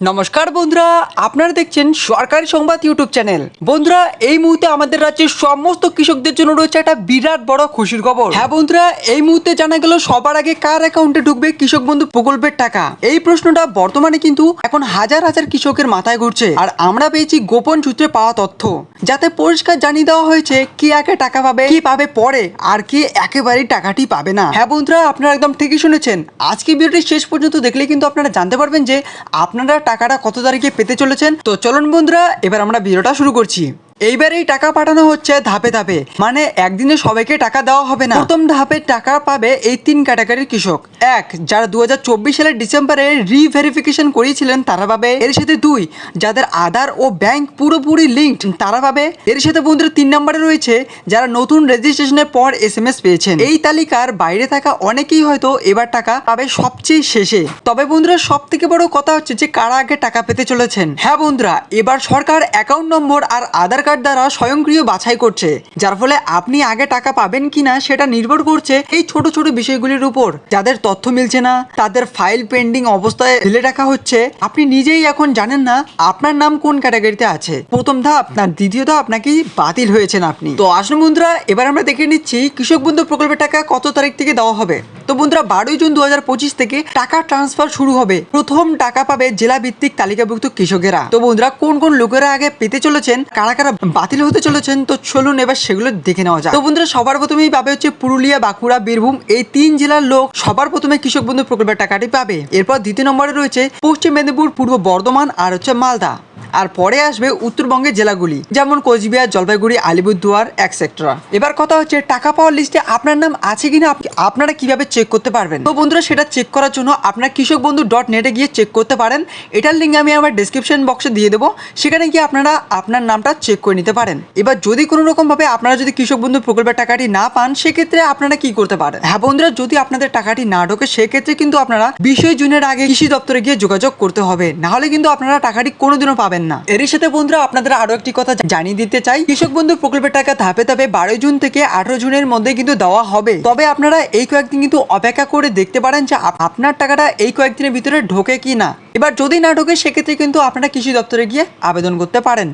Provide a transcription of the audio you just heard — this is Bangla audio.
নমস্কার বন্ধুরা, আপনারা দেখছেন সরকারি সংবাদ ইউটিউব চ্যানেল। বন্ধুরা, এই মুহূর্তে আমাদের রাজ্যের সমস্ত কৃষকদের জন্য রয়েছে একটা বিরাট বড় খুশির খবর। হ্যাঁ বন্ধুরা, এই মুহূর্তে জানা গেল, সবার আগে কার অ্যাকাউন্টে ঢুকবে কৃষক বন্ধু প্রকল্পের টাকা? এই প্রশ্নটা বর্তমানে কিন্তু এখন হাজার হাজার কৃষকের মাথায় ঘুরছে। আর আমরা পেয়েছি গোপন সূত্রে পাওয়া তথ্য, যাতে পরিষ্কার জানিয়ে দেওয়া হয়েছে কি আগে টাকা পাবে, কি পাবে পরে, আর কি একেবারেই টাকাটি পাবে না। হ্যাঁ বন্ধুরা, আপনারা একদম ঠিকই শুনেছেন। আজকে ভিডিওটি শেষ পর্যন্ত দেখলে কিন্তু আপনারা জানতে পারবেন যে আপনারা টাকাটা কত তারিখে পেতে চলেছেন? তো চলুন বন্ধুরা এবার আমরা ভিডিওটা শুরু করছি। এইবার এই টাকা পাঠানো হচ্ছে ধাপে ধাপে। মানে একদিনে সবাইকে টাকা দেওয়া হবে না। প্রথম ধাপে টাকা পাবে এই তিন ক্যাটাগরির কৃষক। এক, যারা দু হাজার চব্বিশ সালের ডিসেম্বরে রিভেরিফিকেশন করিয়েছিলেন, তারা পাবে। এর সাথে দুই, যাদের আধার ও ব্যাংক পুরোপুরি লিঙ্কড তারা পাবে। এর সাথে বন্ধুরা তিন নম্বরে রয়েছে, যারা নতুন রেজিস্ট্রেশনের পর এস এম এস পেয়েছেন। এই তালিকার বাইরে থাকা অনেকেই হয়তো এবার টাকা পাবে সবচেয়ে শেষে। তবে বন্ধুরা সব থেকে বড় কথা হচ্ছে যে, কারা আগে টাকা পেতে চলেছেন? হ্যাঁ বন্ধুরা, এবার সরকার অ্যাকাউন্ট নম্বর আর আধার কার্ড দ্বারা স্বয়ংক্রিয় বাছাই করছে, যার ফলে আপনি আগে টাকা পাবেন কিনা সেটা নির্ভর করছে এই ছোট ছোট বিষয়গুলির উপর। যাদের তথ্য মিলছে না, তাদের ফাইল পেন্ডিং অবস্থায় ফেলে রাখা হচ্ছে। আপনি নিজেই এখন জানেন না আপনার নাম কোন ক্যাটাগরিতে আছে। প্রথম ধাপ, না দ্বিতীয় ধাপ নাকি বাতিল হয়েছেন আপনি। তো আসুন বন্ধুরা, এবার আমরা দেখে নিচ্ছি কৃষক বন্ধু প্রকল্পের টাকা কত তারিখ থেকে দেওয়া হবে। তো বন্ধুরা, বারোই জুন দুহাজার পঁচিশ থেকে টাকা ট্রান্সফার শুরু হবে। প্রথম টাকা পাবে জেলা ভিত্তিক তালিকাভুক্ত কৃষকেরা। তো বন্ধুরা, কোন কোন লোকেরা আগে পেতে চলেছেন, কারা কারা বাতিল হতে চলেছেন, তো চলুন এবার সেগুলো দেখে নেওয়া যায় তো বন্ধুরা, সবার প্রথমেই পাবে হচ্ছে পুরুলিয়া, বাঁকুড়া, বীরভূম, এই তিন জেলার লোক সবার প্রথমে কৃষক বন্ধু প্রকল্পের টাকাটি পাবে। এরপর দ্বিতীয় নম্বরে রয়েছে পশ্চিম মেদিনীপুর, পূর্ব বর্ধমান আর হচ্ছে মালদা। আর পরে আসবে উত্তরবঙ্গের জেলাগুলি, যেমন কোচবিহার, জলপাইগুড়ি, আলিপুরদুয়ার এক্সেট্রা এবার কথা হচ্ছে, টাকা পাওয়ার লিস্টে আপনার নাম আছে কিনা? আপ- আপনারা কীভাবে চেক করতে পারবেন? তো বন্ধুরা, সেটা চেক করার জন্য আপনার কৃষক বন্ধু ডট নেটে গিয়ে চেক করতে পারেন। এটার লিঙ্ক আমি আমার ডিসক্রিপশন বক্সে দিয়ে দেবো। সেখানে গিয়ে আপনারা আপনার নামটা চেক করে নিতে পারেন। এবার যদি কোনো রকমভাবে আপনারা যদি কৃষক বন্ধু প্রকল্পের টাকাটি না পান, সেক্ষেত্রে আপনারা কি করতে পারেন? হ্যাঁ বন্ধুরা, যদি আপনাদের টাকাটি না ঢোকে, সেক্ষেত্রে কিন্তু আপনারা বিশই জুনের আগে কৃষি দপ্তরে গিয়ে যোগাযোগ করতে হবে। না হলে কিন্তু আপনারা টাকাটি কোনোদিনও পাবেন না। এরই সাথে বন্ধুরা আপনাদের আরও একটি কথা জানিয়ে দিতে চাই। কৃষক বন্ধু প্রকল্পের টাকা ধাপে ধাপে বারোই জুন থেকে আঠারো জুনের মধ্যে কিন্তু দেওয়া হবে। তবে আপনারা এই কয়েকদিন কিন্তু অপেক্ষা করে দেখতে পারেন যে আপনার টাকাটা এই কয়েকদিনের ভিতরে ঢোকে কি না এবার যদি না ঢোকে, সেক্ষেত্রে কিন্তু আপনারা কৃষি দপ্তরে গিয়ে আবেদন করতে পারেন।